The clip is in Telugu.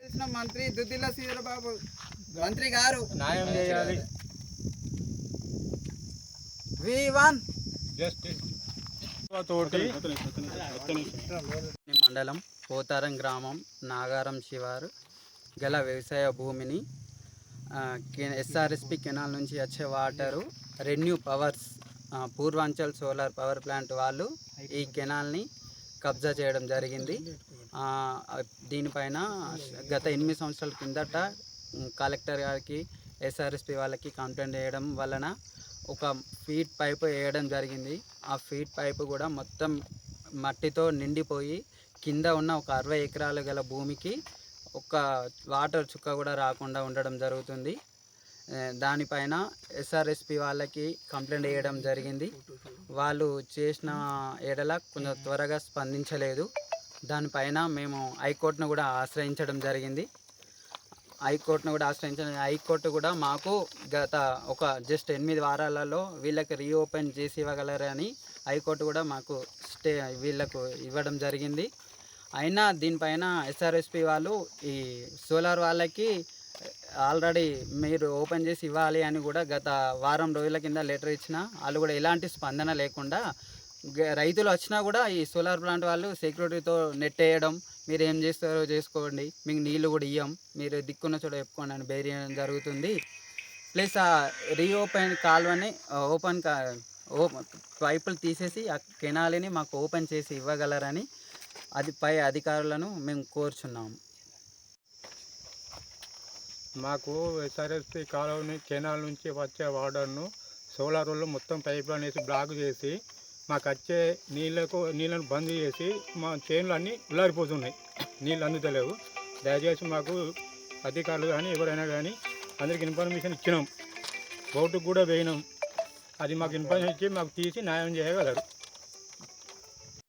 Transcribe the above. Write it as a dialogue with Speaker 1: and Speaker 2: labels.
Speaker 1: తెలిసిన మంత్రి దుద్దిల్ల శ్రీధరబాబు. మంత్రి గారు.
Speaker 2: న్యాయం చేయాలి.
Speaker 1: V one.
Speaker 2: జస్టిస్. తోటి
Speaker 3: మండలం పోతారం గ్రామం నాగారం శివారు గల వ్యవసాయ భూమిని ఎస్ఆర్ఎస్పి కెనాల్ నుంచి వచ్చే water renew powers Purvanchal solar power plant వాళ్ళు ఈ కెనాల్ని కబ్జా చేయడం జరిగింది. దీనిపైన గత ఎనిమిది సంవత్సరాల కిందట కలెక్టర్ గారికి ఎస్ఆర్ఎస్పి వాళ్ళకి కంప్లైంట్ చేయడం వలన ఒక ఫీట్ పైపు వేయడం జరిగింది. ఆ ఫీట్ పైపు కూడా మొత్తం మట్టితో నిండిపోయి కింద ఉన్న ఒక అరవై ఎకరాలు గల భూమికి ఒక వాటర్ చుక్క కూడా రాకుండా ఉండడం జరుగుతుంది. దానిపైన ఎస్ఆర్ఎస్పి వాళ్ళకి కంప్లైంట్ చేయడం జరిగింది. వాళ్ళు చేసిన ఎడల కొంచెం త్వరగా స్పందించలేదు. దానిపైన మేము హైకోర్టును కూడా ఆశ్రయించడం జరిగింది. హైకోర్టును కూడా ఆశ్రయించడం హైకోర్టు కూడా మాకు గత ఒక జస్ట్ ఎనిమిది వారాలలో వీళ్ళకి రీఓపెన్ చేసి ఇవ్వగలరని హైకోర్టు కూడా మాకు స్టే వీళ్ళకు ఇవ్వడం జరిగింది. అయినా దీనిపైన ఎస్ఆర్ఎస్పి వాళ్ళు ఈ సోలార్ వాళ్ళకి ఆల్రెడీ మీరు ఓపెన్ చేసి ఇవ్వాలి అని కూడా గత వారం రోజుల కింద లెటర్ ఇచ్చిన వాళ్ళు కూడా ఎలాంటి స్పందన లేకుండా రైతులు వచ్చినా కూడా ఈ సోలార్ ప్లాంట్ వాళ్ళు సెక్యూరిటీతో నెట్టేయడం మీరు ఏం చేస్తారో చేసుకోండి. మీకు నీళ్ళు కూడా ఇయ్యం. మీరు దిక్కున్న చోట చెప్పుకోండి అని బేరియడం జరుగుతుంది. ప్లస్ ఆ రీఓపెన్ కాల్వని ఓపెన్ కా ఓ పైపులు తీసేసి ఆ కెనాలిని మాకు ఓపెన్ చేసి ఇవ్వగలరని అది పై అధికారులను మేము కోరుచున్నాము.
Speaker 2: మాకు ఎస్ఆర్ఎస్పి కాలువని కెనాల్ నుంచి వచ్చే వాటర్ను సోలార్ మొత్తం పైప్ అనేసి బ్లాక్ చేసి మాకు వచ్చే నీళ్ళకు నీళ్ళను బంద్ చేసి మా చేనులు అన్నీ ఉల్లారిపోతున్నాయి నీళ్ళు అందుతలేవు. దయచేసి మాకు అధికారులు కానీ ఎవరైనా కానీ అందరికి ఇన్ఫర్మేషన్ ఇచ్చినాం. బోటుకు కూడా వేయినాం అది మాకు ఇన్ఫర్మేషన్ ఇచ్చి మాకు తీసి న్యాయం చేయగలరు.